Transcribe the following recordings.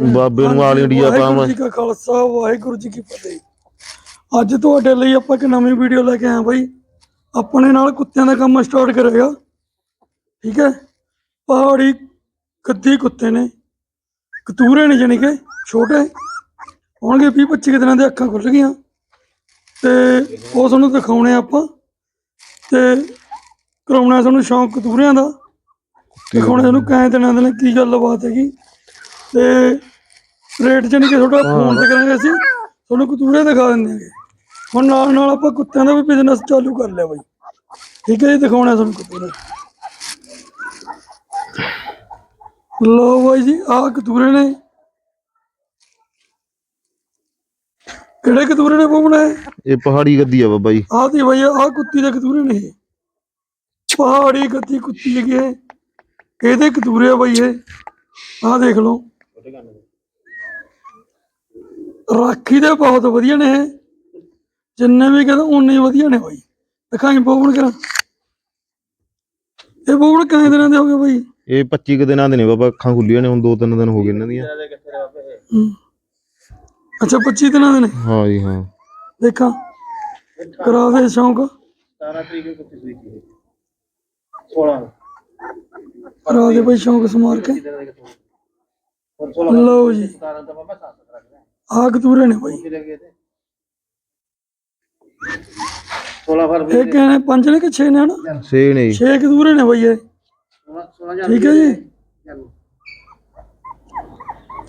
ਬਾਬੇ ਨੂੰ all India Waheguru ਪਾਵਾਂ। ਜੀ ਕਾ ਖਾਲਸਾ ਵਾਹਿਗੁਰੂ ਜੀ ਕੀ ਫਤਿਹ। ਅੱਜ ਤੁਹਾਡੇ ਲਈ ਆਪਾਂ ਇੱਕ ਨਵੀਂ ਵੀਡੀਓ ਲੈ ਕੇ ਆਏ ਹਾਂ ਬਾਈ। ਆਪਣੇ ਨਾਲ ਕੁੱਤਿਆਂ ਦਾ ਕੰਮ ਸਟਾਰਟ ਕਰੇਗਾ ਠੀਕ ਹੈ? ਪਹਾੜੀ ਕੱਦੀ ਕੁੱਤੇ ਨੇ। ਕਤੂਰੇ ਨੇ ਜਾਣੀ ਕਿ ਛੋਟੇ। ਹੋਣਗੇ 20 25 ਦਿਨਾਂ ਦੇ ਅੱਖਾਂ ਖੁੱਲ ਗਈਆਂ। ਤੇ ਉਹ ਤੁਹਾਨੂੰ ਦਿਖਾਉਣੇ ਆ ਆਪਾਂ। ਤੇ ਕਰਾਉਣਾ ਤੁਹਾਨੂੰ ਸ਼ੌਂਕ ਕਤੂਰਿਆਂ ਦਾ। ਦਿਖਾਉਣੇ ਤੁਹਾਨੂੰ ਕੈਂ ਦਿਨਾਂ ਦੇ ਨੇ ਕੀ ਗੱਲਬਾਤ ਹੈਗੀ। ਤੇ ਰੇਟ ਜਾਣੀ ਕਿ ਤੁਹਾਡਾ ਫੋਨ ਤੇ ਕਰਾਂਗੇ ਅਸੀਂ ਤੁਹਾਨੂੰ ਕਤੂਰੇ ਦਿਖਾ ਦਿੰਦੇ ਆਂਗੇ ਹੁਣ ਨਾਲ ਨਾਲ ਆਪਾਂ ਕੁੱਤਿਆਂ ਦਾ ਵੀ ਬਿਜ਼ਨਸ ਚਾਲੂ ਕਰ ਲਿਆ ਬਾਈ। ਠੀਕ ਹੈ ਜੀ ਦਿਖਾਉਣਾ ਤੁਹਾਨੂੰ ਕਤੂਰੇ। ਲੋ ਬਾਈ ਜੀ ਆਹ ਕਤੂਰੇ ਨੇ। ਕਿਹੜੇ ਕਤੂਰੇ ਨੇ ਪੋਪਣਾ ਇਹ? ਪਹਾੜੀ ਗੱਦੀ ਆ ਬਾਬਾ ਜੀ। ਆਹ ਦੀ ਬਾਈ ਆਹ ਕੁੱਤੀ ਦੇ ਕਤੂਰੇ ਨੇ ਇਹ। ਪਹਾੜੀ ਗੱਤੀ ਕੁੱਤੀ ਹੈਗੀ ਹੈ ਇਹਦੇ ਕਤੂਰੇ ਆ ਬਾਈ ਇਹ। ਆਹ ਦੇਖ ਲਓ। ਰਾਖੀ ਦੇ ਬਹੁਤ ਵਧੀਆ ਨੇ ਇਹ। ਜਿੰਨੇ ਵੀ ਕਹਿੰਦੇ ਉਨੇ ਹੀ ਵਧੀਆ ਨੇ ਬਾਈ। ਦਿਖਾਈ ਪੋਪਣ ਕਰਾਂ। ਇਹ ਪੋਪਣ ਕਿੰਨੇ ਦਿਨਾਂ ਦੇ ਹੋ ਗਏ ਬਾਈ? ਇਹ 25 ਕੁ ਦਿਨਾਂ ਦੇ ਨੇ ਬਾਬਾ ਅੱਖਾਂ ਖੁੱਲੀਆਂ ਨੇ ਹੁਣ ਦੋ ਤਿੰਨ ਦਿਨ ਹੋ ਗਏ ਇਹਨਾਂ ਦੀਆਂ। ਅੱਛਾ 25 ਦਿਨਾਂ ਦੇ ਨੇ? ਹਾਂ ਜੀ ਹਾਂ। ਦੇਖਾਂ। ਕਰਾ ਦੇ ਸ਼ੌਂਕ। 17 ਤਰੀਕ ਨੂੰ ਕੁੱਤੀ ਸੂਈ ਸੀ 16 ਕਰਾ ਦੇ ਬਾਈ ਸ਼ੌਂਕ ਸਮਾਰ ਕੇ। ਦਿਨ ਦੇ ਹੁਣ 16 ਲਓ ਜੀ। 17 ਤਾਂ ਬਾਬਾ 7 ਰੱਖ ਲਿਆ। ਆਹ ਕਤੂਰੇ ਨੇ ਬਾਈ। ਕਿਹਦੇ ਗਏ ਤੇ? 16 ਫਰਵਰੀ ਇਹ ਕਹਿੰਦੇ ਪੰਜ ਨੇ ਕਿ 6 ਨੇ ਹਨਾ? ਸੇ ਨੇ ਜੀ। 6 ਕਤੂਰੇ ਨੇ ਬਾਈ ਇਹ। 16 16 ਠੀਕ ਹੈ ਜੀ।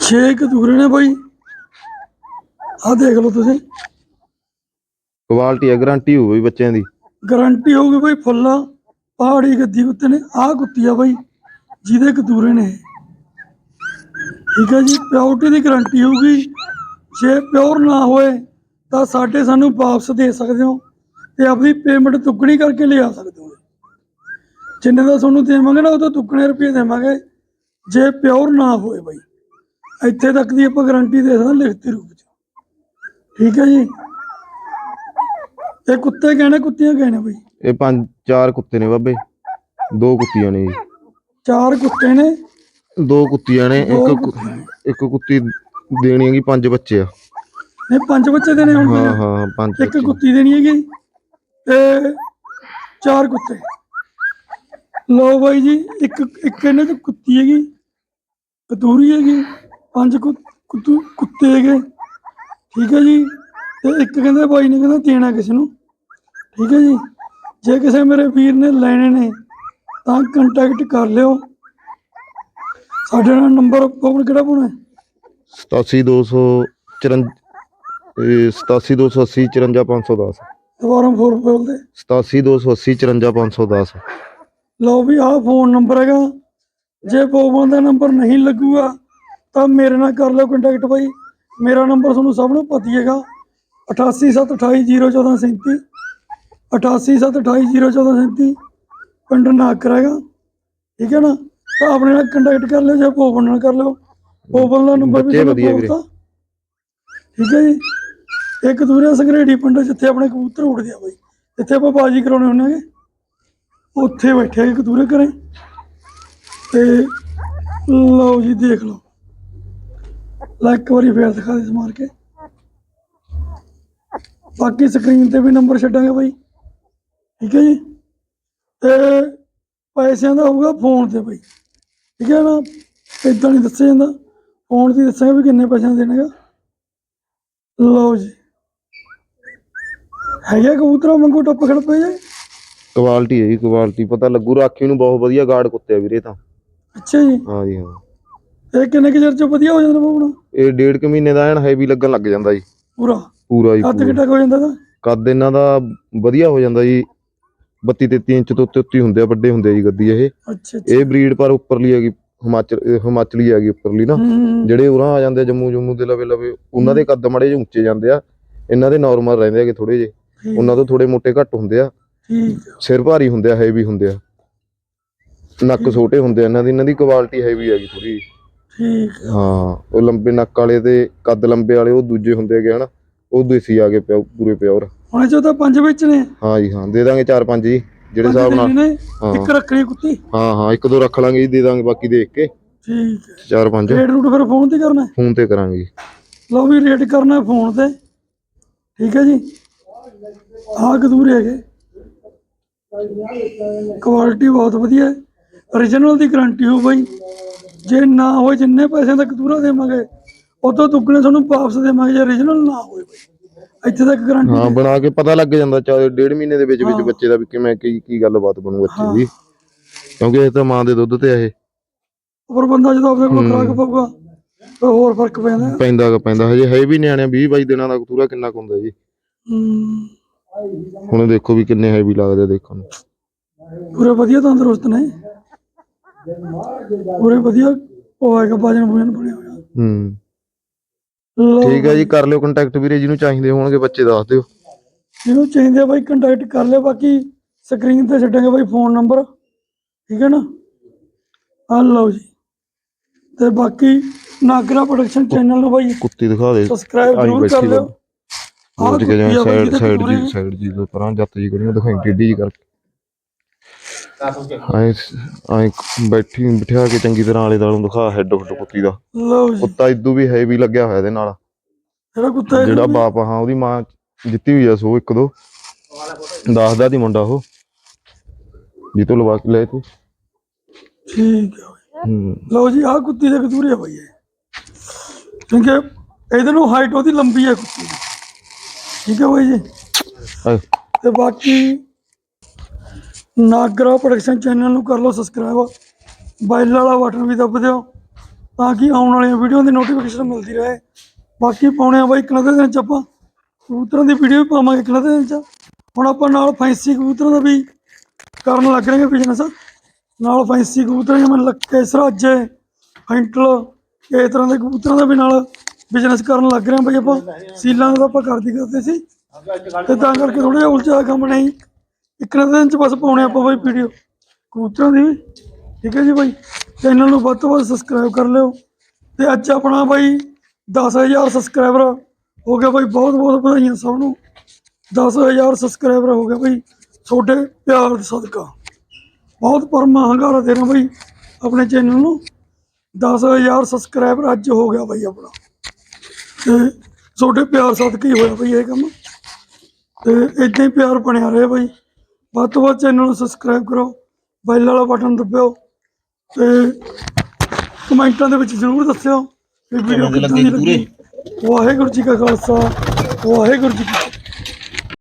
6 ਕਤੂਰੇ ਨੇ ਬਾਈ। ਆਹ ਦੇਖ ਲਓ ਤੁਸੀਂ। ਕੁਆਲਿਟੀ ਆ ਗਾਰੰਟੀ ਹੋਵੇ ਵੀ ਬੱਚਿਆਂ ਦੀ। ਗਾਰੰਟੀ ਹੋਊਗੀ ਬਾਈ ਫੁੱਲਾ। ਪਹਾੜੀ ਗੱਦੀ ਉੱਤੇ ਨੇ। ਆਹ ਕੁੱਤੀ ਆ ਬਾਈ। ਜਿਹਦੇ ਕਤੂਰੇ ਨੇ। ਠੀਕ ਹੈ ਜੀ ਪਿਓਰਟੀ ਦੀ ਗਾਰੰਟੀ ਹੋਊਗੀ। ਜੇ ਪਿਓਰ ਨਾ ਹੋਏ ਤਾਂ ਸਾਡੇ ਸਾਨੂੰ ਵਾਪਸ ਦੇ ਸਕਦੇ ਹੋ ਤੇ ਆਪਣੀ ਪੇਮੈਂਟ ਦੁੱਗਣੀ ਕਰਕੇ ਲਿਆ ਸਕਦੇ ਹੋ। ਜਿੰਨੇ ਦਾ ਤੁਹਾਨੂੰ ਦੇਵਾਂਗੇ ਨਾ ਉਹ ਤੋਂ ਦੁੱਗਣੇ ਰੁਪਏ ਦੇਵਾਂਗੇ। ਜੇ ਪਿਓਰ ਨਾ ਹੋਏ ਬਾਈ ਇੱਥੇ ਤੱਕ ਦੀ ਆਪਾਂ ਗਾਰੰਟੀ ਦੇ ਸਕਦੇ ਲਿਖਤੀ ਰੂਪ ਚ। ਠੀਕ ਹੈ ਜੀ। ਇਹ ਕੁੱਤੇ ਕਹਿਣੇ ਕੁੱਤੀਆਂ ਕਹਿਣੇ ਬਾਈ। ਇਹ ਪੰਜ ਚਾਰ ਕੁੱਤੇ ਨੇ ਬਾਬੇ। ਦੋ ਕੁੱਤੀਆਂ ਨੇ ਜੀ। ਚਾਰ ਕੁੱਤੇ ਨੇ। ਦੋ ਕੁੱਤੀਆਂ ਨੇ ਦੋ ਇੱਕ ਕੁ- ਇੱਕ ਕੁੱਤੀ ਦੇਣੀ ਹੈਗੀ ਪੰਜ ਬੱਚੇ ਆ। ਇਹ ਪੰਜ ਬੱਚੇ ਦੇਣੇ ਹੁਣ ਹਾਂ ਹਾਂ ਪੰਜ ਇੱਕ ਬੱਚੇ। ਕੁੱਤੀ ਦੇਣੀ ਹੈਗੀ ਤੇ ਚਾਰ ਕੁੱਤੇ। ਲੋ ਬਾਈ ਜੀ ਇੱਕ ਇੱਕ ਇਹਨਾਂ ਚ ਕੁੱਤੀ ਹੈਗੀ ਕਤੂਰੀ ਹੈਗੀ ਪੰਜ ਕੁ- ਕੁੱਤੂ ਕੁੱਤੇ ਹੈਗੇ। ਠੀਕ ਹੈ ਜੀ ਤੇ ਇੱਕ ਕਹਿੰਦੇ ਬਾਈ ਨੇ ਕਹਿੰਦਾ ਦੇਣਾ ਕਿਸੇ ਨੂੰ। ਠੀਕ ਹੈ ਜੀ ਜੇ ਕਿਸੇ ਮੇਰੇ ਵੀਰ ਨੇ ਲੈਣੇ ਨੇ ਤਾਂ ਕੰਟੈਕਟ ਕਰ ਲਿਓ। ਸਾਡੇ ਨਾਲ ਨੰਬਰ ਫੋਨ ਕਿਹੜਾ ਪਾਉਣਾ ਹੈ? 87254 ਇਹ 87280 54510 ਦੁਬਾਰਾ ਫੋਨ ਬੋਲਦੇ 87280 54510 ਲਓ ਵੀ ਆਹ ਫੋਨ ਨੰਬਰ ਹੈਗਾ। ਜੇ ਪੋਪਨ ਦਾ ਨੰਬਰ ਨਹੀਂ ਲੱਗੂਗਾ ਤਾਂ ਮੇਰੇ ਨਾਲ ਕਰ ਲਿਓ ਕੰਟੈਕਟ ਬਾਈ। ਮੇਰਾ ਨੰਬਰ ਤੁਹਾਨੂੰ ਸਭ ਨੂੰ ਪਤਾ ਹੀ ਹੈਗਾ 8872801437 8872801437 ਪਿੰਡ ਨਾਕਰ ਹੈਗਾ। ਠੀਕ ਹੈ ਨਾ? ਤਾਂ ਆਪਣੇ ਨਾਲ ਕੰਟੈਕਟ ਕਰ ਲਿਓ ਜਾਂ ਪੋਪਨ ਨਾਲ ਕਰ ਲਿਓ। ਪੋਪਨ ਦਾ ਨੰਬਰ ਵੀ ਬੱਚੇ ਤੁਹਾਨੂੰ ਵਧੀਆ ਵੀਰੇ। ਠੀਕ ਹੈ ਜੀ? ਇੱਕ ਦੂਰੇ ਸੰਗਰੇੜੀ ਪਿੰਡ ਜਿੱਥੇ ਆਪਣੇ ਕਬੂਤਰ ਉੱਡਦੇ ਆ ਬਾਈ। ਇੱਥੇ ਆਪਾਂ ਬਾਜੀ ਕਰਾਉਣੇ ਹੁੰਦੇ ਹੈਗੇ। ਉੱਥੇ ਬੈਠੇ ਇੱਕ ਦੂਰੇ ਘਰੇ। ਤੇ ਲਓ ਜੀ ਦੇਖ ਲਓ। ਲੈ ਇੱਕ ਵਾਰੀ ਫੇਰ ਦਿਖਾ ਦੇ ਮਾਰ ਕੇ। ਬਾਕੀ ਸਕਰੀਨ ਤੇ ਵੀ ਨੰਬਰ ਛੱਡਾਂਗੇ ਬਾਈ। ਠੀਕ ਹੈ ਜੀ? ਤੇ ਪੈਸਿਆਂ ਦਾ ਹੋਊਗਾ ਫੋਨ ਤੇ ਬਾਈ। ਠੀਕ ਹੈ ਨਾ? ਇਦਾਂ ਨਹੀਂ ਦੱਸਿਆ ਜਾਂਦਾ। ਫੋਨ ਤੇ ਦੱਸਾਂਗੇ ਵੀ ਕਿੰਨੇ ਪੈਸਿਆਂ ਦਾ ਦੇਣੇਗਾ ਲਓ ਜੀ। ਹੈਗਾ ਕਬੂਤਰਾਂ ਵਾਂਗੂ ਟੱਪ ਖੜ ਪਏ ਜੇ ਕੁਆਲਿਟੀ ਹੈ ਜੀ ਕੁਆਲਿਟੀ ਪਤਾ ਲੱਗੂ ਰਾਖੀ ਨੂੰ ਬਹੁਤ ਵਧੀਆ ਗਾਰਡ ਕੁੱਤੇ ਆ ਵੀਰੇ ਤਾਂ। ਅੱਛਾ ਜੀ। ਹਾਂ ਜੀ ਹਾਂ। ਇਹ ਕਿੰਨੇ ਕੁ ਚਿਰ ਚ ਵਧੀਆ ਹੋ ਜਾਂਦਾ ਬਾਬਣਾ ਇਹ ਡੇਢ ਕੁ ਮਹੀਨੇ ਦਾ ਐਨ ਹੈਵੀ ਲੱਗਣ ਲੱਗ ਜਾਂਦਾ ਜੀ। ਪੂਰਾ? ਪੂਰਾ ਜੀ ਕੱਦ ਪੂਰਾ। ਕਿੱਡਾ ਕੁ ਹੋ ਜਾਂਦਾ ਦਾ ਕੱਦ ਇਹਨਾਂ ਦਾ ਵਧੀਆ ਹੋ ਜਾਂਦਾ ਜੀ। 32 33 ਇੰਚ ਤੋਂ ਉੱਤੇ ਉੱਤੇ ਹੀ ਹੁੰਦੇ ਆ ਵੱਡੇ ਹੁੰਦੇ ਆ ਜੀ ਗੱਦੀ ਇਹ। ਅੱਛਾ ਇਹ ਬਰੀਡ ਪਰ ਉੱਪਰਲੀ ਹੈਗੀ ਹਿਮਾਚਲ ਹਿਮਾਚਲੀ ਹੈਗੀ ਉੱਪਰਲੀ ਨਾ। ਜਿਹੜੇ ਉਰਾਂ ਆ ਜਾਂਦੇ ਜੰਮੂ ਜੰਮੂ ਦੇ ਲਵੇ ਲਵੇ ਉਹਨਾਂ ਦੇ ਕੱਦ ਮੜੇ ਜਿਹੇ ਉੱਚੇ ਜਾਂਦੇ ਆ। ਇਹਨਾਂ ਦੇ ਨਾਰਮਲ ਰਹਿੰਦੇ ਹੈਗੇ ਥੋੜੇ ਠੀਕ। ਉਹਨਾਂ ਤੋਂ ਥੋੜੇ ਮੋਟੇ ਘੱਟ ਹੁੰਦੇ ਆ। ਸਿਰ ਭਾਰੀ ਹੁੰਦੇ ਆ ਹੈਵੀ ਹੁੰਦੇ ਆ। ਨੱਕ ਛੋਟੇ ਹੁੰਦੇ ਆ ਇਹਨਾਂ ਦੀ ਇਹਨਾਂ ਦੀ ਕੁਆਲਿਟੀ ਹੈਵੀ ਹੈਗੀ ਥੋੜੀ ਠੀਕ। ਹਾਂ ਉਹ ਲੰਬੇ ਨੱਕ ਵਾਲੇ ਤੇ ਕੱਦ ਲੰਬੇ ਵਾਲੇ ਉਹ ਦੂਜੇ ਹੁੰਦੇ ਹੈਗੇ ਹਨਾ। ਉਹ ਦੇਸੀ ਆ ਗਏ ਪਿਓ- ਪੂਰੇ ਪਿਓਰ ਹੁਣ ਚੋਂ ਤਾਂ ਪੰਜ ਵਿੱਚ ਨੇ। ਹਾਂ ਜੀ ਹਾਂ ਦੇ ਦਾਂਗੇ ਚਾਰ ਪੰਜ ਜੀ ਜਿਹੜੇ ਪੰਜ ਹਿਸਾਬ ਨਾਲ। ਦੇਣੇ ਨੇ। ਹਾਂ। ਇੱਕ ਰੱਖਣੀ ਕੁੱਤੀ। ਹਾਂ ਹਾਂ ਇੱਕ ਦੋ ਰੱਖ ਲਾਂਗੇ ਜੀ ਦੇ ਦਾਂਗੇ ਬਾਕੀ ਦੇਖ ਕੇ। ਠੀਕ ਹੈ। ਚਾਰ ਪੰਜ। ਰੇਟ ਰੂਟ ਫਿਰ ਫੋਨ ਤੇ ਕਰਨਾ ਹੈ? ਫੋਨ ਤੇ ਕਰਾਂਗੇ ਲਓ ਵੀ ਰੇਟ ਕਰਨਾ ਫੋਨ ਤੇ। ਠੀਕ ਹੈ ਜੀ। ਆਹ ਕਦੂਰੇ ਹੈਗੇ। ਕੁਆਲਿਟੀ ਬਹੁਤ ਵਧੀਆ ਹੈ। Origignal ਦੀ ਗਾਰੰਟੀ ਹੋ ਬਾਈ। ਜੇ ਨਾ ਹੋਏ ਜਿੰਨੇ ਪੈਸੇ ਦਾ ਕਦੂਰਾ ਦੇਵਾਂਗੇ ਉਹ ਤੋਂ ਦੁੱਗਣੇ ਤੁਹਾਨੂੰ ਵਾਪਸ ਦੇਵਾਂਗੇ ਜੇ origignal ਨਾ ਹੋਏ ਬਾਈ। ਇੱਥੇ ਤੱਕ ਗਾਰੰਟੀ ਹਾਂ ਬਣਾ ਕੇ ਪਤਾ ਲੱਗ ਜਾਂਦਾ ਚਾਹੇ ਡੇਢ ਮਹੀਨੇ ਦੇ ਵਿੱਚ ਵਿੱਚ ਬੱਚੇ ਦਾ ਵੀ ਕਿਵੇਂ ਕੀ ਕੀ ਗੱਲਬਾਤ ਬਣੂ ਬੱਚੇ ਦੀ ਕਿਉਂਕਿ ਇਹ ਤਾਂ ਮਾਂ ਦੇ ਦੁੱਧ ਤੇ ਆ ਇਹ। ਪਰ ਬੰਦਾ ਜਦੋਂ ਆਪਣੇ ਕੋਲ ਖਰਾਕ ਪਾਊਗਾ ਤਾਂ ਹੋਰ ਫ਼ਰਕ ਪੈਂਦਾ। ਪੈਂਦਾ ਪੈਂਦਾ ਹਜੇ ਹੈ ਵੀ ਨਿਆਣੇ 20 22 ਦਿਨਾਂ ਦਾ ਕਤੂਰਾ ਕਿੰਨਾ ਕੁ ਹੁੰਦਾ ਜੀ। ਹੁਣ ਦੇਖੋ ਵੀ ਕਿੰਨੇ ਹੈਵੀ ਲੱਗਦੇ ਦੇਖਣ ਨੂੰ। ਪੂਰੇ ਵਧੀਆ ਤੰਦਰੁਸਤ ਨੇ। ਪੂਰੇ ਵਧੀਆ ਉਹ ਹੈਗਾ ਵਜਨ ਵਜਨ ਬਣਿਆ ਹੋਇਆ। ਹੂੰ। ਠੀਕ ਹੈ ਜੀ ਕਰ ਲਿਓ ਕੰਟੈਕਟ ਵੀਰੇ ਜਿਹਨੂੰ ਚਾਹੀਦੇ ਹੋਣਗੇ ਬੱਚੇ ਦੱਸ ਦਿਓ। ਜਿਹਨੂੰ ਚਾਹੀਦੇ ਬਾਈ ਕੰਟੈਕਟ ਕਰ ਲਿਓ ਬਾਕੀ ਸਕਰੀਨ ਤੇ ਛੱਡਾਂਗੇ ਬਾਈ ਫੋਨ ਨੰਬਰ ਠੀਕ ਹੈ ਨਾ? ਆ ਲਓ ਜੀ। ਤੇ ਬਾਕੀ ਨਾਗਰਾ ਪ੍ਰੋਡਕਸ਼ਨ ਚੈਨਲ ਨੂੰ ਬਾਈ ਕੁੱਤੀ ਦਿਖਾ ਦੇ। ਸਬਸਕ੍ਰਾਈਬ ਜ਼ਰੂਰ ਕਰ ਲਿਓ। ਆਹ ਸਾਈਡ ਸਾਈਡ ਜੀ। ਸਾਈਡ ਜੀ ਤੋਂ ਪਰਾਂ ਜੱਤ ਜੀ ਕਰੀ ਦਿਖਾਈ ਟੇਢੀ ਜੀ ਕਰਕੇ। ਐ ਐ ਬੈਠੀ ਬਿਠਾ ਕੇ ਚੰਗੀ ਤਰ੍ਹਾਂ ਆਲੇ ਦਾਲੋਂ ਦਿਖਾ ਹੈਡ ਹੁੱਡ ਕੁੱਤੀ ਦਾ। ਲਓ ਜੀ। ਕੁੱਤਾ ਇਦੂ ਵੀ ਹੈਵੀ ਲੱਗਿਆ ਹੋਇਆ ਇਹਦੇ ਨਾਲ। ਜਿਹੜਾ ਕੁੱਤਾ ਹੈ ਜਿਹੜਾ ਬਾਪ ਆ, ਹਾਂ ਉਹਦੀ ਮਾਂ ਜਿੱਤੀ ਹੋਈ ਆ ਸੋ ਇੱਕ ਦੋ। ਦੱਸਦਾ ਦੀ ਮੁੰਡਾ ਉਹ। ਜੀ ਤੋਂ ਲਵਾ ਕੇ ਲੈ ਤੂੰ। ਠੀਕ ਹੈ। ਹੂੰ। ਲਓ ਜੀ ਆਹ ਕੁੱਤੀ ਦੇ ਕਤੂਰੇ ਆ ਬਾਈ ਇਹ। ਕਿਉਂਕਿ ਇਹਦੇ ਨੂੰ ਹਾਈਟ ਉਹਦੀ ਲੰਬੀ ਹੈ ਕੁੱਤੀ ਦੀ। ਠੀਕ ਹੈ ਬਾਈ ਜੀ। ਤੇ ਬਾਕੀ ਨਾਗਰਾ ਪ੍ਰੋਡਕਸ਼ਨ ਚੈਨਲ ਨੂੰ ਕਰ ਲਓ ਸਬਸਕ੍ਰਾਈਬ। ਬੈਲ ਵਾਲਾ ਬਟਨ ਵੀ ਦੱਬ ਦਿਓ ਤਾਂ ਕਿ ਆਉਣ ਵਾਲੀਆਂ ਵੀਡੀਓ ਦੀ ਨੋਟੀਫਿਕੇਸ਼ਨ ਮਿਲਦੀ ਰਹੇ। ਬਾਕੀ ਪਾਉਣੇ ਆ ਬਾਈ ਇੱਕ ਦਿਨ ਚ ਆਪਾਂ। ਕਬੂਤਰਾਂ ਦੀ ਵੀਡੀਓ ਵੀ ਪਾਵਾਂਗੇ ਇੱਕ ਦਿਨ ਚ ਹੁਣ ਆਪਾਂ ਨਾਲ ਫੈਂਸੀ ਕਬੂਤਰਾਂ ਦਾ ਵੀ ਕਰਨ ਲੱਗ ਰਹੇ ਹਾਂ ਬਿਜ਼ਨਸ ਨਾਲ ਫੈਂਸੀ ਕਬੂਤਰਾਂ ਜਿਵੇਂ ਲੱਕੇ, ਸਰਾਜੇ ਫੈਂਟਲ ਇਸ ਤਰ੍ਹਾਂ ਦੇ ਕਬੂਤਰਾਂ ਦਾ ਵੀ ਨਾਲ ਬਿਜ਼ਨਸ ਕਰਨ ਲੱਗ ਰਹੇ ਹਾਂ ਬਈ ਆਪਾਂ। ਸੀਲਾਂ ਦਾ ਆਪਾਂ ਕਰਦੀ ਕਰਦੇ ਸੀ। ਤੇ ਤਾਂ ਕਰਕੇ ਥੋੜਾ ਜਿਹਾ ਉਲਝਾ ਕੰਮ ਨਹੀਂ। ਇੱਕ ਨਾ ਦਿਨ ਚ ਬਸ ਪਾਉਣੇ ਆਪਾਂ ਬਾਈ ਵੀਡੀਓ ਕਬੂਤਰਾਂ ਦੀ। ਠੀਕ ਹੈ ਜੀ ਬਾਈ। ਚੈਨਲ ਨੂੰ ਵੱਧ ਤੋਂ ਵੱਧ ਸਬਸਕ੍ਰਾਈਬ ਕਰ ਲਿਓ। ਤੇ ਅੱਜ ਆਪਣਾ ਬਾਈ 10000 ਸਬਸਕ੍ਰਾਈਬਰ ਹੋ ਗਿਆ ਬਾਈ। ਬਹੁਤ ਬਹੁਤ ਵਧਾਈਆਂ ਸਭ ਨੂੰ। 10000 ਸਬਸਕ੍ਰਾਈਬਰ ਹੋ ਗਿਆ ਬਾਈ। ਤੁਹਾਡੇ ਪਿਆਰ ਦਾ ਸਦਕਾ। ਬਹੁਤ ਪਰਮਾ ਹੰਗਾਰਾ ਦੇਣਾ ਬਾਈ ਆਪਣੇ ਚੈਨਲ ਨੂੰ। 10000 ਸਬਸਕ੍ਰਾਈਬਰ ਅੱਜ ਹੋ ਗਿਆ ਬਾਈ ਆਪਣਾ। ਤੇ ਤੁਹਾਡੇ ਪਿਆਰ ਸਦਕਾ ਹੀ ਹੋਇਆ ਬਾਈ ਇਹ ਕੰਮ। ਤੇ ਇਦਾਂ ਹੀ ਪਿਆਰ ਬਣਿਆ ਰਹੇ ਬਾਈ। ਵੱਧ ਤੋਂ ਵੱਧ ਚੈਨਲ ਨੂੰ ਸਬਸਕ੍ਰਾਈਬ ਕਰੋ ਬੈਲ ਵਾਲਾ ਬਟਨ ਦਬਾਓ ਤੇ ਕਮੈਂਟਾਂ ਦੇ ਵਿੱਚ ਜ਼ਰੂਰ ਦੱਸਿਓ ਕਿ ਵੀਡੀਓ ਕਿੱਦਾਂ ਦੀ ਲੱਗੀ। ਵਾਹਿਗੁਰੂ ਜੀ ਕਾ ਖਾਲਸਾ ਵਾਹਿਗੁਰੂ ਜੀ ਕੀ